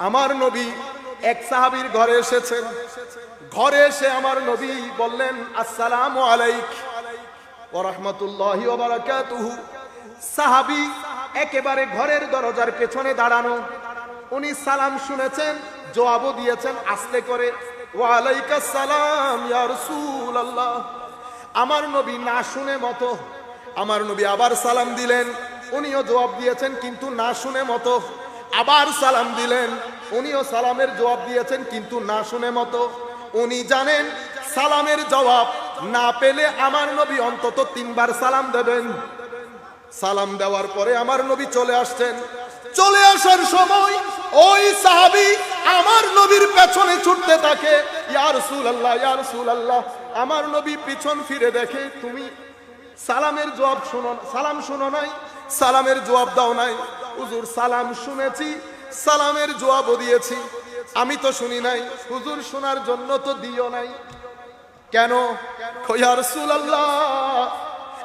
আমার নবী এক সাহাবীর ঘরে এসেছেন। ঘরে এসে আমার নবী বললেন, আসসালামু আলাইক রাহমাতুল্লাহি বারাকাতুহু। সাহাবী একেবারে ঘরের দরজার পেছনে দাঁড়ানো। উনি সালাম শুনেছেন, জবাবও দিয়েছেন আস্তে করে, ওয়া আলাইকাস সালাম আমার নবী না শুনে মতো, আমার নবী আবার সালাম দিলেন। উনিও জবাব দিয়েছেন, কিন্তু না শুনে মতো। আবার সালাম দিলেন। উনিও সালামের জবাব দিয়েছেন, কিন্তু না শুনে মতো। উনি জানেন, সালামের জবাব না পেলে আমার নবী অন্তত তিনবার সালাম দেবেন। সালাম দেওয়ার পরে আমার নবী চলে আসছেন। চলে আসার সময় ওই সাহাবি আমার নবীর পেছনে ছুটতে থাকে। ইয়া রাসূলুল্লাহ ইয়া রাসূলুল্লাহ, আমার নবী পিছন ফিরে দেখে তুমি সালামের জবাব শুনো, সালাম শুনো নাই, সালামের জবাব দাও নাই। হুজুর সালাম শুনেছি, সালামের জবাবও দিয়েছি। আমি তো শুনি নাই, হুজুর শোনার জন্য তো দিও নাই। কেন?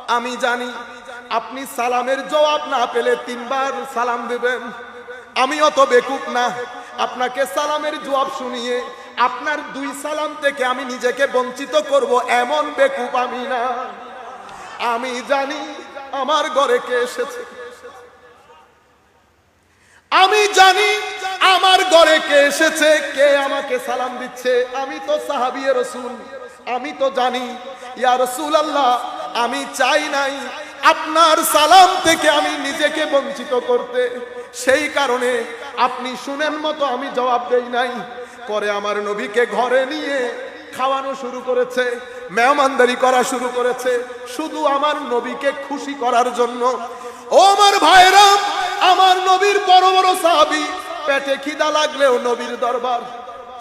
আমি জানি আপনি সালামের জবাব না পেলে তিনবার সালাম দেবেন। আমি অত বেকুব না। আপনাকে সালামের জবাব শুনিয়ে আপনার দুই সালাম থেকে আমি নিজেকে বঞ্চিত করব এমন বেকুব আমি না। আমি জানি আমার ঘরে কে এসেছে। আমি জানি আমার ঘরে কে এসেছে, কে আমাকে সালাম দিচ্ছে। আমি তো সাহাবিয়ে রসুল, আমি তো জানি। ইয়া রসুল আল্লাহ আমি চাই নাই আপনার সালাম থেকে আমি নিজেকে বঞ্চিত করতে। সেই কারণে আপনি শুনেন মতো আমি জবাব দেই নাই। পরে আমার নবীকে ঘরে নিয়ে খাওয়ানো শুরু করেছে, মেহমানদারি করা শুরু করেছে। শুধু আমার নবীকে খুশি করার জন্য। ও আমার ভাইরা আমার নবীর বড় বড় সাহাবি। পেটে খিদা লাগলেও নবীর দরবার,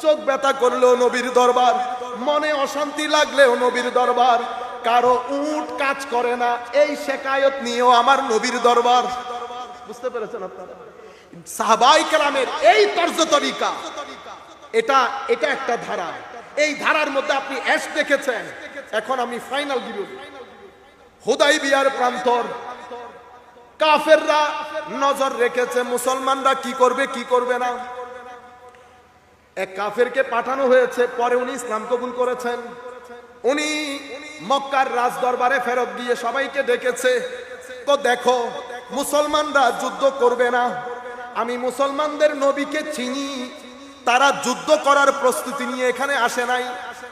চোখ ব্যথা করলেও নবীর দরবার, মনে অশান্তি লাগলেও নবীর দরবার, কারও উট কাজ করে না, এই শেখায়ত নিয়েও আমার নবীর দরবার। বুঝতে পেরেছেন আপনারা? সাহাবাই কালামের এই তর্জ তরিকা, এটা এটা একটা ধারা। এই ধারার মধ্যে আপনি অ্যাশ দেখেছেন। এখন আমি ফাইনাল দিব। হুদাই বিয়ার প্রান্তর কাফেররা নজর রেখেছে, মুসলমানরা কি করবে কি করবে না? এক কাফেরকে পাঠানো হয়েছে, পরে উনি ইসলাম কবুল করেছেন। উনি মক্কার রাজ দরবারে ফেরত দিয়ে সবাইকে ডেকেছে তো দেখো, মুসলমানরা যুদ্ধ করবে না। আমি মুসলমানদের নবীকে চিনি, তারা যুদ্ধ করার প্রস্তুতি নিয়ে এখানে আসে নাই।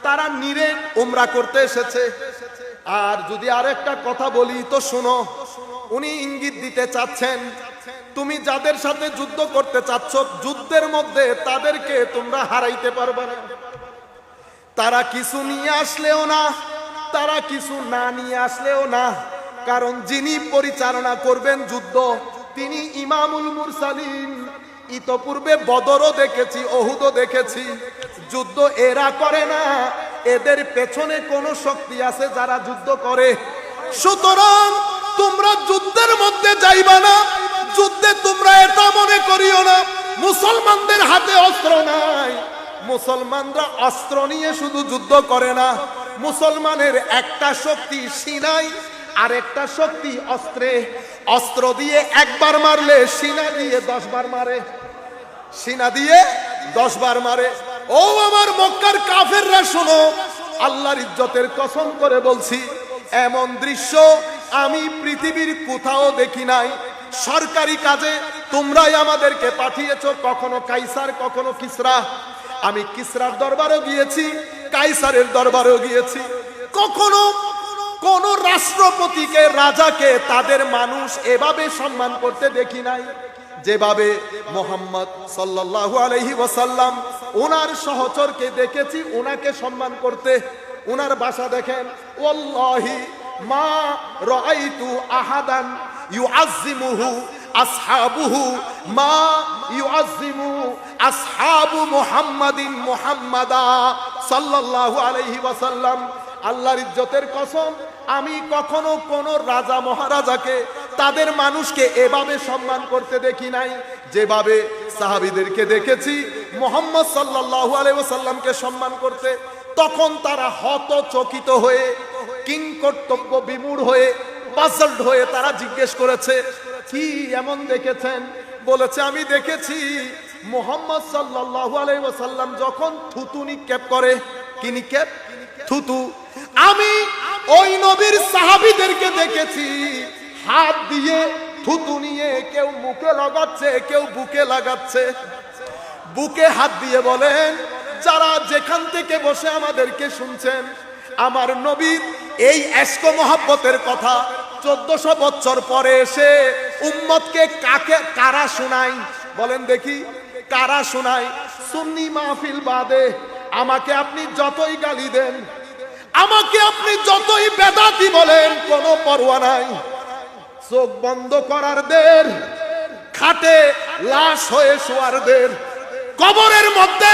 তারা নিরে উমরা করতে এসেছে। আর যদি আরেকটা কথা বলি, তো শোনো উনি ইঙ্গিত দিতে চাচ্ছেন, তুমি যাদের সাথে যুদ্ধ করতে চাচ্ছ, যুদ্ধের মধ্যে তাদেরকে তোমরা হারাইতে পারবে না। তারা কিছু নিয়ে আসলেও না, তারা কিছু না নিয়ে আসলেও না। কারণ যিনি পরিচালনা করবেন যুদ্ধ, তিনি ইমামুল মুরসালিন। ইতপূর্বে বদরও দেখেছি অহুদও দেখেছি। যুদ্ধ এরা করে না, এদের পেছনে কোনো শক্তি আছে যারা যুদ্ধ করে। সুতরাং তোমরা যুদ্ধের মধ্যে যাইবা না। যুদ্ধে তোমরা এটা মনে করিও না, মুসলমানদের হাতে অস্ত্র নাই। মুসলমানরা অস্ত্র নিয়ে শুধু যুদ্ধ করে না, মুসলমানের একটা শক্তি সিনাই আর একটা শক্তি অস্ত্রে। অস্ত্র দিয়ে একবার মারলে, সিনা দিয়ে দশ বার মারে। সিনা দিয়ে দশ বার মারে। ও আমার মক্কার কাফেররা, শোনো, আল্লাহর ইজ্জতের কসম করে বলছি, এমন দৃশ্য আমি পৃথিবীর কোথাও দেখি নাই। সরকারি কাজে তোমরাই আমাদেরকে পাঠিয়েছ, কখনো কাইসার, কখনো কিসরা। আমি কিসরার দরবারেও গিয়েছি, কাইসারের দরবারেও গিয়েছি। কখনো কোন রাষ্ট্রপতিকে, রাজাকে তাদের মানুষ এভাবে সম্মান করতে দেখি নাই, যেভাবে মোহাম্মদ সাল্লাল্লাহু আলাইহি ওসাল্লাম ওনার সহচরকে দেখেছি, ওনাকে সম্মান করতে। ওনার বাসা দেখেন, ওয়াল্লাহি মা রাআইতু আহাদান ইউআজ্জিমুহু আসহাবুহু। মা ইউআজ্জিমু আসহাবু মুহাম্মাদিন মুহাম্মাদা সাল্লাল্লাহু আলাইহি ওয়াসাল্লাম। আল্লাহর ইজ্জতের কসম, আমি কখনো কোন রাজা মহারাজাকে, তাদের মানুষকে এভাবে সম্মান করতে দেখি নাই। যেভাবে সাহাবিদেরকে দেখেছি, মোহাম্মদ সাল্লাল্লাহু আলাইহি ওয়াসাল্লামকে সম্মান করতে তখন তারা হতচকিত হয়ে, কিং কর্তব্য বিমূঢ় হয়ে পাজলড হয়ে তারা জিজ্ঞেস করেছে, কি এমন দেখেছেন? বলেছে, আমি দেখেছি মোহাম্মদ সাল্লাল্লাহু আলাইহি ওয়াসাল্লাম যখন থুতু নিক্ষেপ করে। কি নিক্ষেপ? থুতু। আমি ওই নবীর সাহাবিদেরকে দেখেছি, হাত দিয়ে থুতু নিয়ে কেউ মুখে লাগাচ্ছে, কেউ বুকে লাগাচ্ছে। বুকে হাত দিয়ে বলেন যারা যেখান থেকে বসে আমাদেরকে শুনছেন, আমার নবীর এই এস্ক মহাব্বতের কথা চোদ্দশো বছর পরে এসে উম্মতকে কাকে, কারা শোনাই বলেন দেখি, কারা শোনাই সুন্নি মাহফিল বাদে আমাকে আপনি যতই গালি দেন, আমাকে আপনি যতই বেদাতি বলেন, কোনো পরোয়া নাই। চোখ বন্ধ করার দের, খাটে লাশ হয়ে শোয়ার দের, কবরের মধ্যে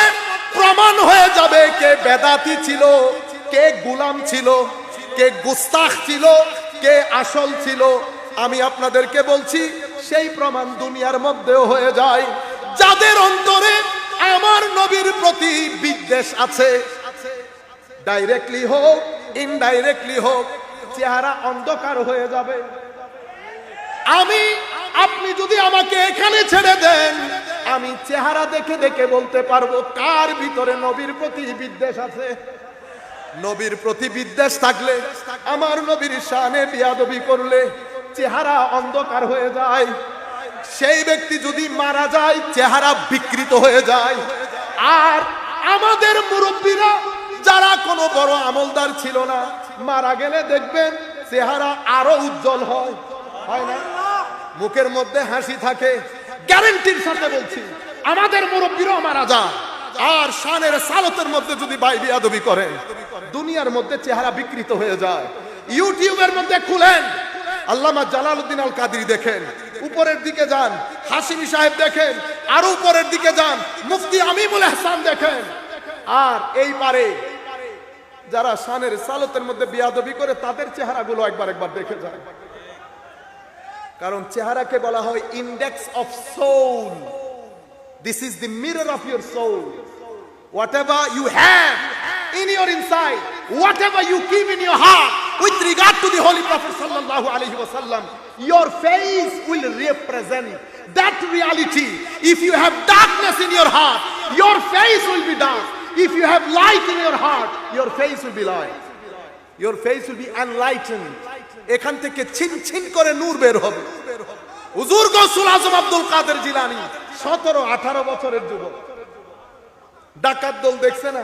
প্রমাণ হয়ে যাবে কে বেদাতি ছিল, কে গুলাম ছিল, কে গুস্তাখ ছিল, কে আসল ছিল। আমি আপনাদেরকে বলছি, সেই প্রমাণ দুনিয়ার মধ্যেও হয়ে যায়। যাদের অন্তরে আমার নবীর প্রতি বিদ্বেষ আছে ডাইরেক্টলি হোক ইনডাইরেক্টলি হোক, চেহারা অন্ধকার হয়ে যাবে। আমি, আপনি যদি আমাকে এখানে ছেড়ে দেন চেহারা দেখে দেখে বলতে পারব, কার ভিতরে নবীর প্রতি বিদ্বেষ আছে? নবীর প্রতি বিদ্বেষ থাকলে, আমার নবীর শানে বিয়াদবি করলে চেহারা অন্ধকার হয়ে যায়। সেই ব্যক্তি যদি মারা যায়, চেহারা বিকৃত হয়ে যায়। আর আমাদের মুরব্বীরা, যারা কোনো বড় আমলদার ছিল না, মারা গেলে দেখবেন চেহারা আরও উজ্জ্বল হয়। হয় না? মুখের মধ্যে হাসি থাকে। গ্যারেন্টির সাথে বলছি। আমাদের মুরব্বীরাও মারা যায় আর শানের সালতের মধ্যে যদি বাই বিয়াদবি করেন দুনিয়ার মধ্যে চেহারা বিকৃত হয়ে যায়। ইউটিউবের মধ্যে খুলেন। আল্লামা জালালউদ্দিন আল কাদির দেখেন। উপরের দিকে যান, হাসিমি সাহেব দেখেন। আরও উপরের দিকে যান, মুফতি আমিমুল হাসান দেখেন। আর এই পারে যারা শানের সালতের মধ্যে বিয়াদবি করে, তাদের চেহারাগুলো একবার একবার দেখে যায় কারণ চেহারাকে বলা হয় index of soul this is the mirror of your soul whatever you have in your inside whatever you keep in your heart with regard to the holy prophet sallallahu alaihi wasallam your face will represent that reality if you have darkness in your heart your face will be dark if you have light in your heart your face will be light your face will be enlightened এখান থেকে Shin Shin করে নূর বের হবে হুজুর গৌসুল আজম আব্দুল কাদের জিলানি সতেরো, আঠারো বছরের যুবক। ডাকাত দল দেখছে না?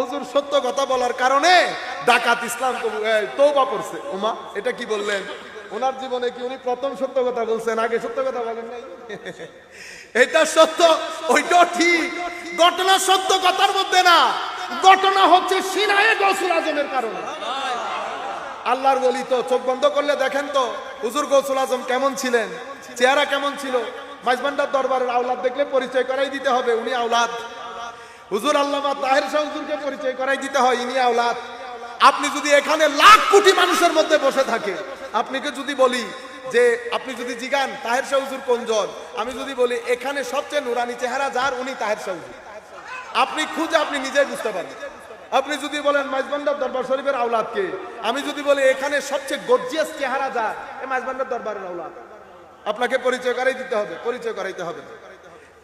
হুজুর, সত্য কথা বলার কারণে ডাকাত ইসলাম তৌবা করছে। ওমা, এটা কি বললেন? ওনার জীবনে কি উনি প্রথম সত্য কথা বলছেন? আগে সত্য কথা বলেন নাই? এটা সত্য ওইটা ঠিক। ঘটনা সত্য কথার মধ্যে না। ঘটনা হচ্ছে সিনায়ে গৌসুল আজমের কারণে। আল্লাহর বলি তো চোখ বন্ধ করলে দেখেন তো। হুজুর গৌসুল আজম কেমন ছিলেন? চেহারা কেমন ছিল? মাইজবান্ডার দরবারের আওলাদ দেখলে পরিচয় করাই দিতে হবে, উনি আওলাদ। হুজুর আল্লামা তাহের শাহ হুজুরকে পরিচয় করাই দিতে হয়, ইনি আওলাদ। আপনি যদি এখানে লাখ কোটি মানুষের মধ্যে বসে থাকে, আপনাকে যদি বলি যে, আপনি যদি জিগান, তাহের শাহ হুজুর কোনজন আমি যদি বলি, এখানে সবচেয়ে নুরানি চেহারা যার, উনি তাহের শাহ হুজুর আপনি খুঁজে আপনি নিজেই বুঝতে পারেন। আপনি যদি বলেন মাইজবান্ডার দরবার শরীফের আওলাদকে, আমি যদি বলি, এখানে সবচেয়ে গর্জিয়াস চেহারা যার, এ মাইজবান্ডার দরবারের আওলাদ। আপনাকে পরিচয় করাই দিতে হবে, পরিচয় করাইতে হবে।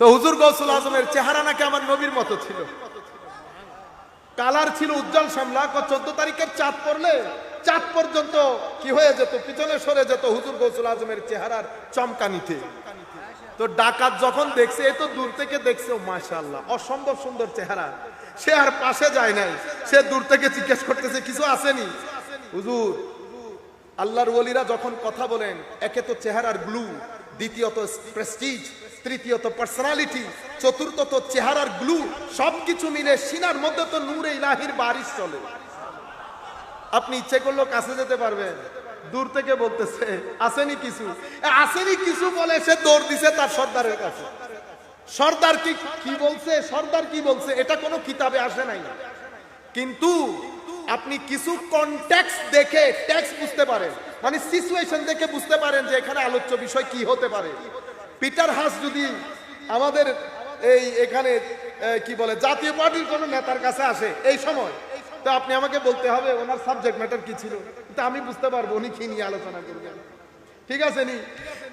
তো হুজুর গৌসুল আজমের চেহারা নাকি আমার নবীর মতো ছিল। কালার ছিল উজ্জ্বল শ্যামলা চোদ্দ তারিখের চাঁদ পড়লে, চাঁদ পর্যন্ত কি হয়ে যেত, পিছনে সরে যেত হুজুর গৌসুল আজমের চেহারার চমকানিতে। তো ডাকাত যখন দেখছে, এ তো দূর থেকে দেখছে মাশাল্লাহ অসম্ভব সুন্দর চেহারা। সে আর পাশে যায় নাই, সে দূর থেকে জিজ্ঞেস করতেছে, কিছু আসেনি? হুজুর আল্লাহর ওলিরা যখন কথা বলেন, একে তো চেহারার গ্লু দ্বিতীয়ত প্রেস্টিজ তৃতীয়ত পার্সোনালিটি চতুর্থত চেহারার গ্লু সবকিছু মিলে সিনার মধ্যে তো নূরে ইলাহির বারিশ চলে। আপনি ইচ্ছে করলেও কাছে যেতে পারবেন। দূর থেকে বলতেছে, আসেনি কিছু। আসেনি কিছু বলে সে দৌড় দিছে তার সর্দারের কাছে। সর্দার কি কি বলছে? সর্দার কি বলছে? এটা কোনো কিতাবে আসে নাই। কিন্তু আপনি কিছু কনটেক্সট দেখে ট্যাক্স বুঝতে পারেন। মানে সিচুয়েশন দেখে বুঝতে পারেন যে এখানে আলোচ্য বিষয় কি হতে পারে। পিটার হাস যদি আমাদের এই এখানে কি বলে, জাতীয় পার্টির কোনো নেতার কাছে আসে এই সময়, তো আপনি আমাকে বলতে হবে ওনার সাবজেক্ট ম্যাটার কি ছিল। তো আমি বুঝতে পারব, উনি কি নিয়ে আলোচনা করবেন। ঠিক আছে নি?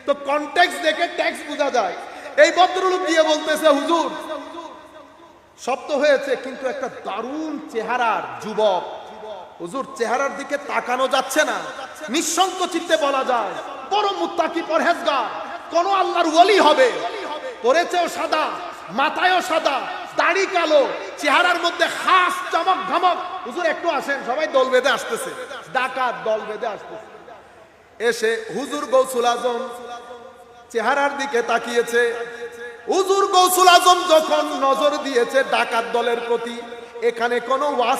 তো কনটেক্সট দেখে ট্যাক্স বোঝা যায়। এই ভদ্রলোক দিয়ে বলতেছে, হুজুর, সব তো হয়েছে, কিন্তু একটা দারুণ চেহারার যুবক হুজুর, চেহারার দিকে তাকানো যাচ্ছে না। নিঃসঙ্ক চিত্তে বলা যায়, বড় মুত্তাকি পরহেজগার, কোন আল্লাহর ওলি হবে। পরেছেও সাদা, মাথায়ও সাদা, দাড়ি কালো, চেহারার মধ্যে খাস চমক ধমক হুজুর, একটু আসেন, সবাই দল বেঁধে আসতেছে। ডাকাত দল বেঁধে আসতেছে। এসে হুজুর গৌসুল আজম চেহারার দিকে তাকিয়েছে। হুজুর গৌসুল আজম যখন নজর দিয়েছে ডাকাত দলের প্রতি এখানে কোনো ওয়াজ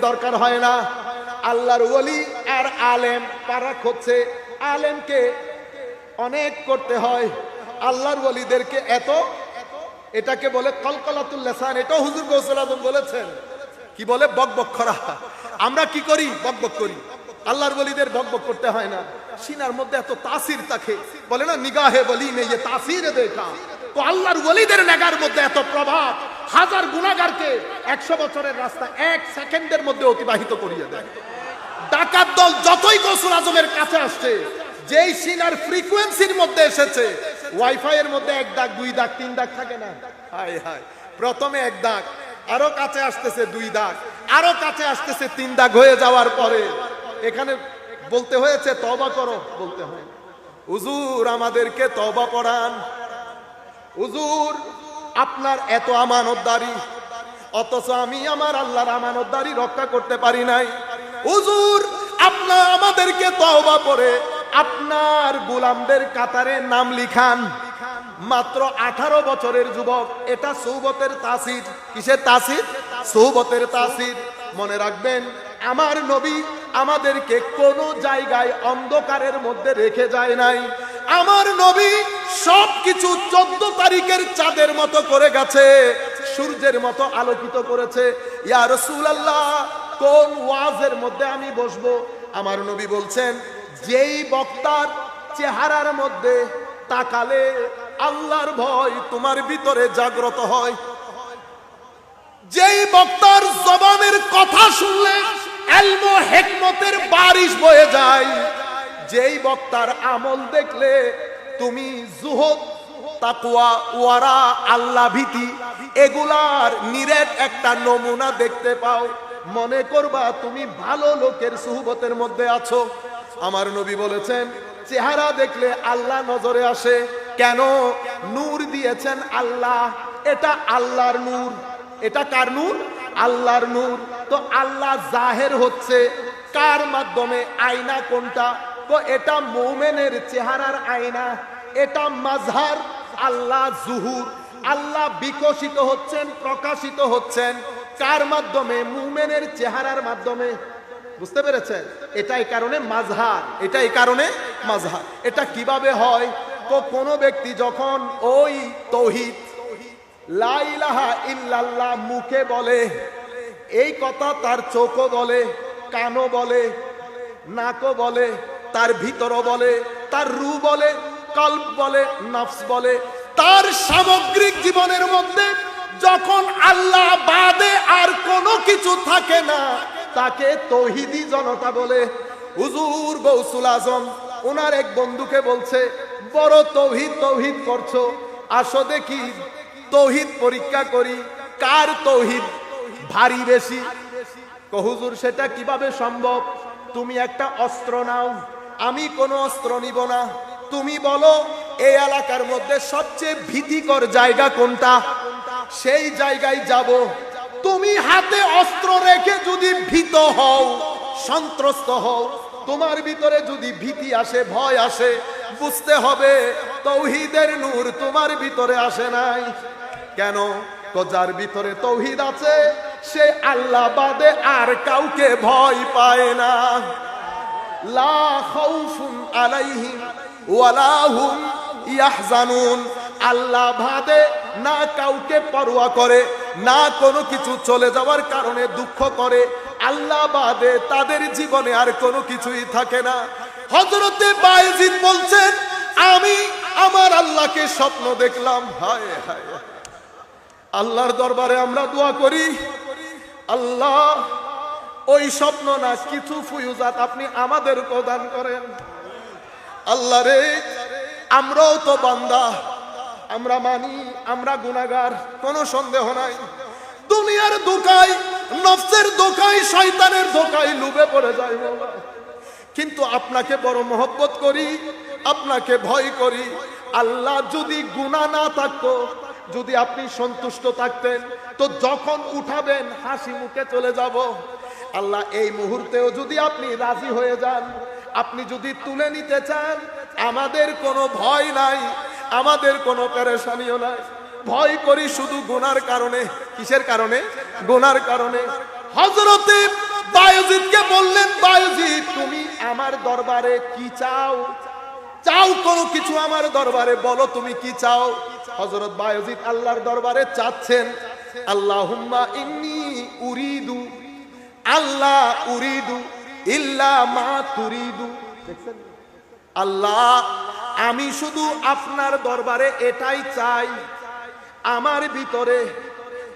দরকার হয় না। আল্লাহর ওলি আর আলেম পারাক হচ্ছে আলেমকে অনেক করতে হয়। আল্লাহর ওলিদেরকে এত, এটাকে বলে কলকলাতুল লেসান, এটাও হুজুর গৌসুল বলেছেন। কি বলে? বক বক করা। আমরা কি করি? বক বক করি। আল্লাহর বলিদের বক বক করতে হয় না। সিনার মধ্যে এত তাসির থাকে। বলে না, নিগাহে বলি নেই তাসির দেখা তো আল্লাহর ওলিদের নেগার মধ্যে এত প্রভাব। হাজার গুণাগারকে একশো বছরের রাস্তা এক সেকেন্ডের মধ্যে অতিবাহিত করিয়ে দেয়। ডাকাত দল যতই গৌসুল আজমের কাছে আসছে, যেই সিনার ফ্রিকোয়েন্সির মধ্যে এসেছে ওয়াইফাই এর মধ্যে এক দাগ, দুই দাগ, তিন দাগ থাকে না। হাই হাই প্রথমে এক দাগ, আরও কাছে আসতেছে দুই দাগ, আরও কাছে আসতেছে তিন দাগ হয়ে যাওয়ার পরে। এখানে বলতে হয়েছে তবা করো, বলতে হয়। হুজুর, আমাদেরকে তবা পড়ান হুজুর আপনার এত আমানতদারি, অথচ আমি আমার আল্লাহর আমানতদারি রক্ষা করতে পারি নাই। হুজুর আপনার আমাদেরকে তওবা করে আপনার গোলামদের কাতারে নাম লিখান। মাত্র আঠারো বছরের যুবক, এটা সৌবতের তাসির। কিসের তাসির? সৌবতের তাসির। মনে রাখবেন, আমার নবী আমাদেরকে কোনো জায়গায় অন্ধকারের মধ্যে রেখে যায় নাই। আমার নবী সব কিছু চোদ্দ তারিখের চাঁদের মতো করে গেছে, সূর্যের মতো আলোকিত করেছে। ইয়া রাসূলুল্লাহ, কোন ওয়াজের মধ্যে আমি বসবো? আমার নবী বলছেন, যেই বক্তার চেহারার মধ্যে তাকালে আল্লাহর ভয় তোমার ভিতরে জাগ্রত হয়। যেই বক্তার জবানের কথা শুনলে এলমো হেকমতের বারিশ বয়ে যায়। যেই বক্তার আমল দেখলে তুমি জুহদ তাকুয়া ওয়ারা, আল্লাহ ভীতি, এগুলার নিরেট একটা নমুনা দেখতে পাও। মনে করবা তুমি ভালো লোকের সুহবতের মধ্যে আছো। আমার নবী বলেছেন, চেহারা দেখলে আল্লাহ নজরে আসে। কেন? নূর দিয়েছেন আল্লাহ। এটা আল্লাহর নূর। এটা কার নূর? আল্লাহর নূর। তো আল্লাহ জাহের হচ্ছে। কার মাধ্যমে? আয়না কোনটা? তো এটা মৌমেনের চেহারার আয়না, এটা মাঝহার আল্লাহ জুহুর, আল্লাহ বিকশিত হচ্ছেন, প্রকাশিত হচ্ছেন, কার মাধ্যমে? মুমেনের চেহারার মাধ্যমে। বুঝতে পেরেছেন? এটাই কারণে মাঝহার এটাই কারণে মাঝহার এটা কীভাবে হয়? তো কোনো ব্যক্তি যখন ওই তৌহিদ, লা ইলাহা ইল্লাল্লাহ মুখে বলে, এই কথা তার চোখও বলে, কানও বলে, নাকও বলে তার ভিতর বলে, তার রু বলে, কল্প বলে, নফস বলে। তার সামগ্রিক জীবনের মধ্যে যখন আল্লাহ বাদে আর কোনো কিছু থাকে না, তাকে তৌহিদি জনতা বলে। হুজুর গৌসুল আজম ওনার এক বন্ধুকে বলছে, বড় তৌহিদ তৌহিদ করছ। আসো দেখি, তৌহিদ পরীক্ষা করি, কার তৌহিদ ভারী বেশি? হুজুর, সেটা কীভাবে সম্ভব? তুমি একটা অস্ত্র নাও। আমি কোনো অস্ত্র নিব না। তুমি বলো, এই এলাকার মধ্যে সবচেয়ে ভীতিকর জায়গা কোনটা? সেই জায়গায় যাব। তুমি হাতে অস্ত্র রেখে যদি ভীত হও, সন্ত্রস্ত হও, তোমার ভিতরে যদি ভীতি আসে, ভয় আসে, বুঝতে হবে তৌহিদের নূর তোমার ভিতরে আসে নাই। কেন? যার ভিতরে তৌহিদ আছে, সে আল্লাহ বাদে আর কাউকে ভয় পায় না। লা খাউফুন আলাইহিম ওয়ালা হুম ইয়াহজানুন। আল্লাহ বাদে না কাউকে পরোয়া করে, না কোনো কিছু চলে যাওয়ার কারণে দুঃখ করে। আল্লাহ বাদে তাদের জীবনে আর কোনো কিছুই থাকে না। হজরতে বায়েজিদ বলছেন, আমি আমার আল্লাহকে স্বপ্ন দেখলাম। হায় হায়। আল্লাহর দরবারে আমরা দোয়া করি, আল্লাহ ওই স্বপ্ন না, কিছু ফুয়ুজাত আপনি আমাদের প্রদান করেন। আল্লাহ রে, আমরাও তো বান্দা। আমরা মানি, আমরা গুনাগার কোনো সন্দেহ নাই। দুনিয়ার দোকায় নফসের দোকায় শয়তানের দোকায় লুবে পড়ে বাবা কিন্তু আপনাকে বড় মহব্বত করি, আপনাকে ভয় করি। আল্লাহ যদি গুণা না থাকতো, যদি আপনি সন্তুষ্ট থাকতেন, তো যখন উঠাবেন, হাসি মুখে চলে যাব। আল্লাহ এই মুহূর্তেও যদি আপনি রাজি হয়ে যান, আপনি যদি তুলে নিতে চান, আমাদের কোনো ভয় নাই, আমাদের কোনো পেরেশানিও নাই। ভয় করি শুধু গুনার কারণে। কিসের কারণে? গুনার কারণে। হজরতে বায়জিৎকে বললেন বায়জিৎ তুমি আমার দরবারে কি চাও? চাও কোনো কিছু আমার দরবারে, বলো তুমি কি চাও? হজরত বায়জিৎ আল্লাহর দরবারে চাচ্ছেন, আল্লাহুম্মা ইন্নি উরিদু আল্লাহ উরিদু ইল্লা মা তুরিদু। আল্লাহ, আমি শুধু আপনার দরবারে এটাই চাই। আমার ভিতরে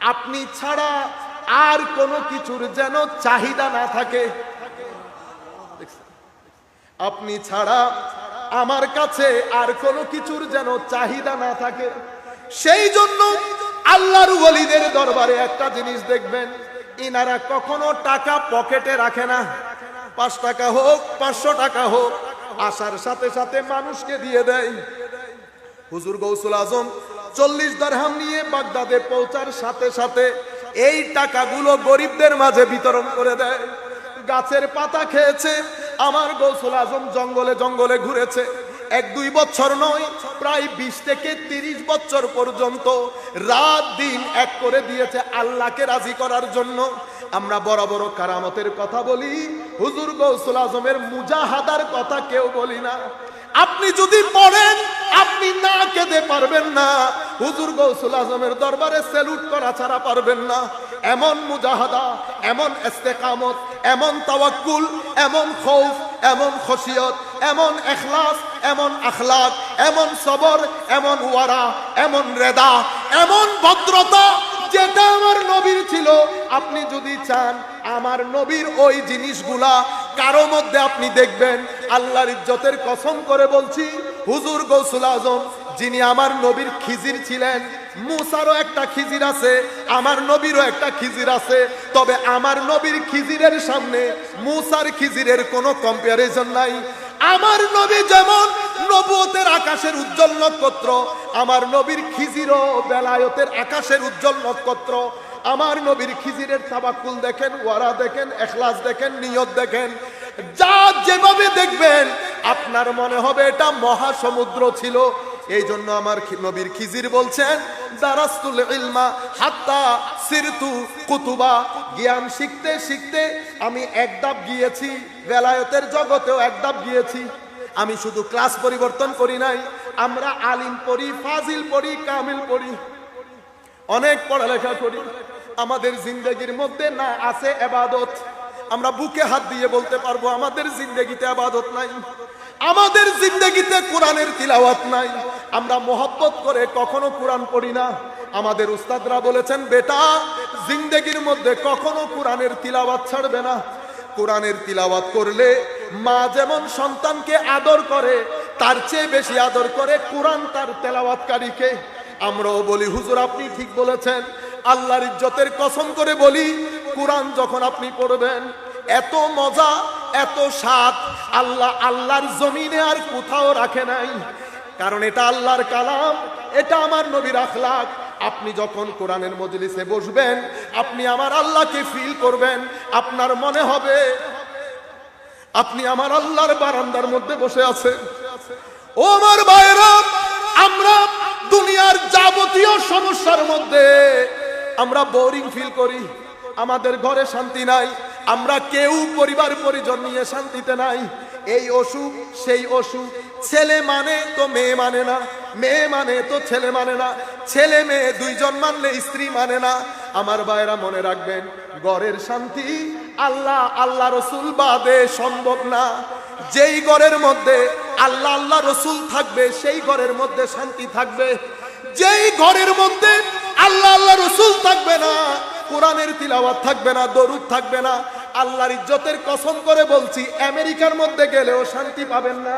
আপনি ছাড়া আর কোনো কিছুর যেন চাহিদা না থাকে। আপনি ছাড়া আমার কাছে আর কোনো কিছুর যেন চাহিদা না থাকে। সেই জন্য আল্লাহর ওলিদের দরবারে একটা জিনিস দেখবেন। ইনারা কখনো টাকা পকেটে রাখে না। পাঁচ টাকা হোক, পাঁচশো টাকা হোক, আসার সাথে সাথে মানুষকে দিয়ে দেয়। হুজুর গৌসুল আজম চল্লিশ দরহাম নিয়ে বাগদাদে পৌঁছার সাথে সাথে এই টাকাগুলো গরিবদের মাঝে বিতরণ করে দেয়। গাছের পাতা খেয়েছে, আমার গৌসুল আজম জঙ্গলে জঙ্গলে ঘুরেছে। এক, দুই বছর নয়, প্রায় বিশ থেকে তিরিশ বছর পর্যন্ত রাত দিন এক করে দিয়েছে আল্লাহকে রাজি করার জন্য। আমরা বড় বড় কারামতের কথা বলি, হুজুর গৌসুল আজমের মুজাহাদার কথা কেউ বলি না। আপনি যদি পড়েন, আপনি না কেঁদে পারবেন না। হুজুর গৌসুল আজমের দরবারে সেলুট করা ছাড়া পারবেন না। এমন মুজাহাদা, এমন ইস্তেকামত, এমন তাওয়াক্কুল, এমন খৌফ, এমন খসিয়ত, এমন এখলাস এমন আখলাক, এমন সবর, এমন ওয়ারা, এমন রেদা, এমন ভদ্রতা যেটা আমার নবীর ছিল। আপনি যদি চান আমার নবীর ওই জিনিসগুলা কারও মধ্যে আপনি দেখবেন, আল্লাহর ইজ্জতের কসম করে বলছি, হুজুর গৌসুল আজম, যিনি আমার নবীর খিজির ছিলেন, মুসারও একটা খিজির আছে, আমার নবীরও একটা খিজির আছে, তবে আমার নবীর খিজিরের সামনে মুসার খিজিরের কোনো কম্পারিজন নাই। আমার নবী যেমন নবুতের আকাশের উজ্জ্বল নক্ষত্র, আমার নবীর খিজিরও বেলায়তের আকাশের উজ্জ্বল নক্ষত্র, আমার নবীর খিজিরের তাবাকুল দেখেন, ওয়ারা দেখেন, এখলাস দেখেন, নিয়ত দেখেন। যা যেভাবে দেখবেন, আপনার মনে হবে এটা মহাসমুদ্র ছিল। এই জন্য আমার নবীর খিজির বলছেন, দারাস্তুল ইলমা হাত্তা সিরতু কুতুবা। জ্ঞান শিখতে শিখতে আমি এক গিয়েছি, বেলায়তের জগতেও এক গিয়েছি। আমি শুধু ক্লাস পরিবর্তন করি নাই, আমরা আলিম পড়ি, ফাজিল পড়ি, কামিল পড়ি। অনেক পড়ালেখা করি। আমাদের জিন্দগির মধ্যে না আছে এবাদত। আমরা বুকে হাত দিয়ে বলতে পারব, আমাদের জিন্দগিতে আবাদত নাই। আমাদের জিন্দগিতে কোরআনের তিলাওয়াত নাই। আমরা মোহব্বত করে কখনো কোরআন পড়ি না। আমাদের উস্তাদরা বলেছেন, বেটা, জিন্দগির মধ্যে কখনো কোরআনের তিলাওয়াত ছাড়বে না। কোরআনের তিলাওয়াত করলে মা যেমন সন্তানকে আদর করে, তার চেয়ে বেশি আদর করে কোরআন তার তেলাওয়াতকারীকে। আমরাও বলি, হুজুর, আপনি ঠিক বলেছেন। আল্লাহর ইজ্জতের কসম করে বলি, কোরআন যখন আপনি পড়বেন, এত মজা, এত স্বাদ, আল্লাহ আল্লাহর জমিনে আর কোথাও রাখে নাই। কারণ এটা আল্লাহর কালাম, এটা আমার নবীর আখলাক। আপনি যখন কোরআনের মজলিসে বসবেন, আপনি আমার আল্লাহকে ফিল করবেন, আপনার মনে হবে, আপনি আমার আল্লাহর বারান্দার মধ্যে বসে আছেন। ও আমার ভাইরা আমরা দুনিয়ার যাবতীয় সমস্যার মধ্যে আমরা বোরিং ফিল করি। আমাদের ঘরে শান্তি নাই, আমরা কেউ পরিবার পরিজন নিয়ে শান্তিতে নাই। এই অসুখ, সেই অসুখ ছেলে মানে তো মেয়ে মানে না, মেয়ে মানে তো ছেলে মানে না, ছেলে মেয়ে দুইজন মানলে স্ত্রী মানে না। আমার ভাইরা মনে রাখবেন ঘরের শান্তি আল্লাহ আল্লাহ রসুল বাদে সম্ভব না। যেই ঘরের মধ্যে আল্লাহ আল্লাহ রসুল থাকবে, সেই ঘরের মধ্যে শান্তি থাকবে। যেই ঘরের মধ্যে আল্লাহ আল্লাহ রসুল থাকবে না, কোরআনের তিলাওয়াত থাকবে না, দরুদ থাকবে না, আল্লাহর ইজ্জতের কসম করে বলছি, আমেরিকার মধ্যে গেলেও শান্তি পাবেন না।